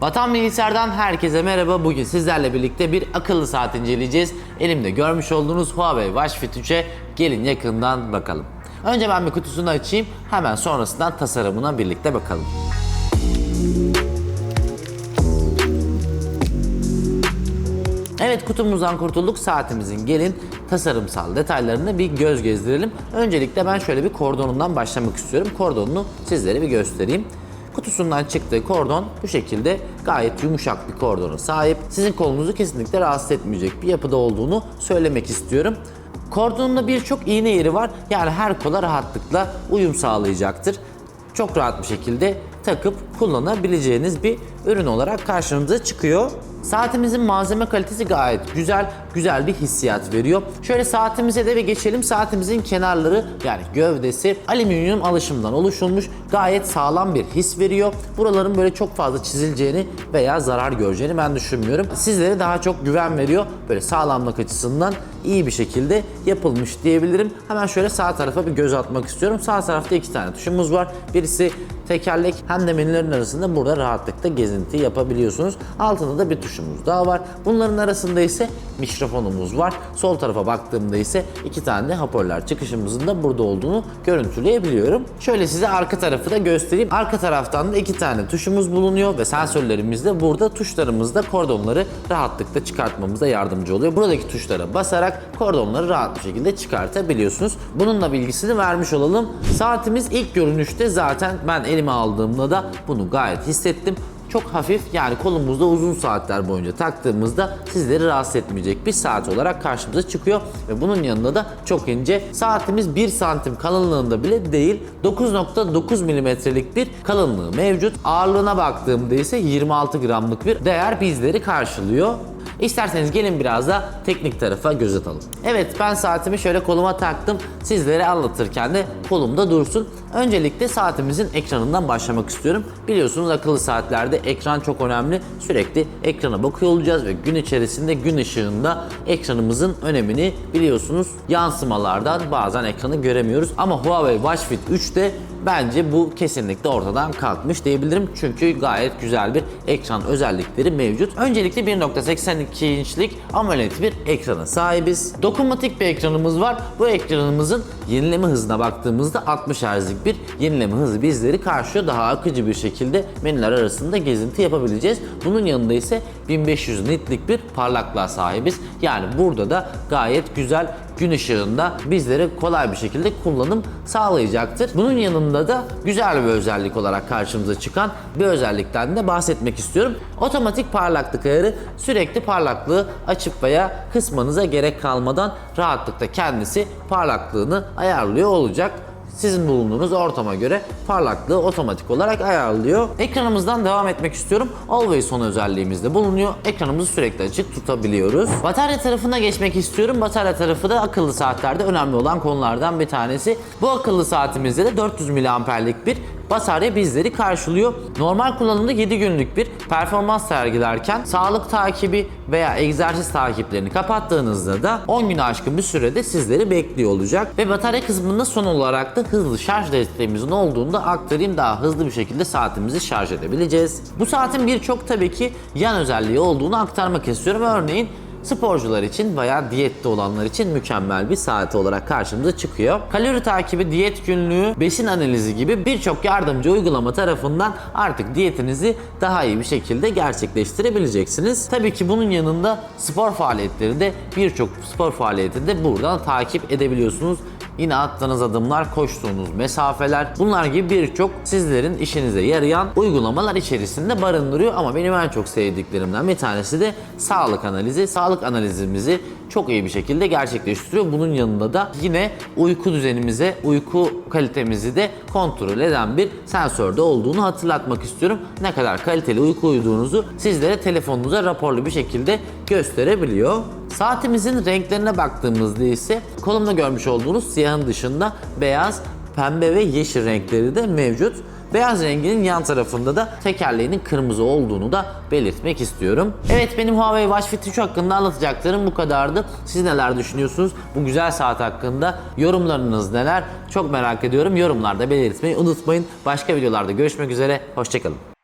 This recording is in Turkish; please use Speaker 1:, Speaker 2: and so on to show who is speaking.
Speaker 1: Vatan Bilgisayar'dan herkese merhaba. Bugün sizlerle birlikte bir akıllı saat inceleyeceğiz. Elimde görmüş olduğunuz Huawei Watch Fit 3'e gelin yakından bakalım. Önce ben bir kutusunu açayım. Hemen sonrasından tasarımına birlikte bakalım. Evet kutumuzdan kurtulduk. Saatimizin gelin tasarımsal detaylarını bir göz gezdirelim. Öncelikle ben şöyle bir kordonundan başlamak istiyorum. Kordonunu sizlere bir göstereyim. Kutusundan çıktığı kordon bu şekilde gayet yumuşak bir kordona sahip. Sizin kolunuzu kesinlikle rahatsız etmeyecek bir yapıda olduğunu söylemek istiyorum. Kordonunda birçok iğne yeri var. Yani her kola rahatlıkla uyum sağlayacaktır. Çok rahat bir şekilde takıp kullanabileceğiniz bir ürün olarak karşınıza çıkıyor. Saatimizin malzeme kalitesi gayet güzel, güzel bir hissiyat veriyor. Şöyle saatimize de bir geçelim. Saatimizin kenarları yani gövdesi alüminyum alışımdan oluşulmuş. Gayet sağlam bir his veriyor. Buraların böyle çok fazla çizileceğini veya zarar göreceğini ben düşünmüyorum. Sizlere daha çok güven veriyor. Böyle sağlamlık açısından iyi bir şekilde yapılmış diyebilirim. Hemen şöyle sağ tarafa bir göz atmak istiyorum. Sağ tarafta iki tane tuşumuz var. Birisi tekerlek hem de menülerin arasında burada rahatlıkla gezinti yapabiliyorsunuz. Altında da bir tuşumuz daha var. Bunların arasında ise mikrofonumuz var. Sol tarafa baktığımda ise iki tane hoparlör çıkışımızın da burada olduğunu görüntüleyebiliyorum. Şöyle size arka tarafı da göstereyim. Arka taraftan da iki tane tuşumuz bulunuyor ve sensörlerimiz de burada tuşlarımızda kordonları rahatlıkla çıkartmamıza yardımcı oluyor. Buradaki tuşlara basarak kordonları rahat bir şekilde çıkartabiliyorsunuz. Bununla bilgisini vermiş olalım. Saatimiz ilk görünüşte zaten ben elime aldığımda da bunu gayet hissettim. Çok hafif yani kolumuzda uzun saatler boyunca taktığımızda sizleri rahatsız etmeyecek bir saat olarak karşımıza çıkıyor. Ve bunun yanında da çok ince. Saatimiz 1 santim kalınlığında bile değil 9.9 milimetrelik bir kalınlığı mevcut. Ağırlığına baktığımda ise 26 gramlık bir değer bizleri karşılıyor. İsterseniz gelin biraz da teknik tarafa göz atalım. Evet ben saatimi şöyle koluma taktım. Sizlere anlatırken de kolumda dursun. Öncelikle saatimizin ekranından başlamak istiyorum. Biliyorsunuz akıllı saatlerde ekran çok önemli. Sürekli ekrana bakıyor olacağız ve gün içerisinde gün ışığında ekranımızın önemini biliyorsunuz. Yansımalardan bazen ekranı göremiyoruz. Ama Huawei Watch Fit 3'te Bence bu kesinlikle ortadan kalkmış diyebilirim. Çünkü gayet güzel bir ekran özellikleri mevcut. Öncelikle 1.82 inçlik AMOLED bir ekrana sahibiz. Dokunmatik bir ekranımız var. Bu ekranımızın yenileme hızına baktığımızda 60 Hz'lik bir yenileme hızı bizleri karşılıyor. Daha akıcı bir şekilde menüler arasında gezinti yapabileceğiz. Bunun yanında ise 1500 nitlik bir parlaklığa sahibiz. Yani burada da gayet güzel gün ışığında bizlere kolay bir şekilde kullanım sağlayacaktır. Bunun yanında da güzel bir özellik olarak karşımıza çıkan bir özellikten de bahsetmek istiyorum. Otomatik parlaklık ayarı sürekli parlaklığı açıp veya kısmanıza gerek kalmadan rahatlıkla kendisi parlaklığını ayarlıyor olacak sizin bulunduğunuz ortama göre parlaklığı otomatik olarak ayarlıyor. Ekranımızdan devam etmek istiyorum. Always on özelliğimiz de bulunuyor. Ekranımızı sürekli açık tutabiliyoruz. Batarya tarafına geçmek istiyorum. Batarya tarafı da akıllı saatlerde önemli olan konulardan bir tanesi. Bu akıllı saatimizde de 400 miliamperlik bir batarya bizleri karşılıyor. Normal kullanımda 7 günlük bir performans sergilerken sağlık takibi veya egzersiz takiplerini kapattığınızda da 10 gün aşkın bir sürede sizleri bekliyor olacak. Ve batarya kısmında son olarak da hızlı şarj desteğimizin olduğunu da aktarayım. Daha hızlı bir şekilde saatimizi şarj edebileceğiz. Bu saatin birçok tabii ki yan özelliği olduğunu aktarmak istiyorum. Örneğin sporcular için veya diyette olanlar için mükemmel bir saati olarak karşımıza çıkıyor. Kalori takibi, diyet günlüğü, besin analizi gibi birçok yardımcı uygulama tarafından artık diyetinizi daha iyi bir şekilde gerçekleştirebileceksiniz. Tabii ki bunun yanında spor faaliyetleri de birçok spor faaliyeti de buradan takip edebiliyorsunuz. Yine attığınız adımlar, koştuğunuz mesafeler bunlar gibi birçok sizlerin işinize yarayan uygulamalar içerisinde barındırıyor. Ama benim en çok sevdiklerimden bir tanesi de sağlık analizi. Sağlık analizimizi çok iyi bir şekilde gerçekleştiriyor. Bunun yanında da yine uyku düzenimize, uyku kalitemizi de kontrol eden bir sensörde olduğunu hatırlatmak istiyorum. Ne kadar kaliteli uyku uyuduğunuzu sizlere telefonunuza raporlu bir şekilde gösterebiliyor. Saatimizin renklerine baktığımızda ise kolumda görmüş olduğunuz siyahın dışında beyaz, pembe ve yeşil renkleri de mevcut. Beyaz renginin yan tarafında da tekerleğinin kırmızı olduğunu da belirtmek istiyorum. Evet benim Huawei Watch Fit 3 hakkında anlatacaklarım bu kadardı. Siz neler düşünüyorsunuz bu güzel saat hakkında? Yorumlarınız neler? Çok merak ediyorum. Yorumlarda belirtmeyi unutmayın. Başka videolarda görüşmek üzere. Hoşçakalın.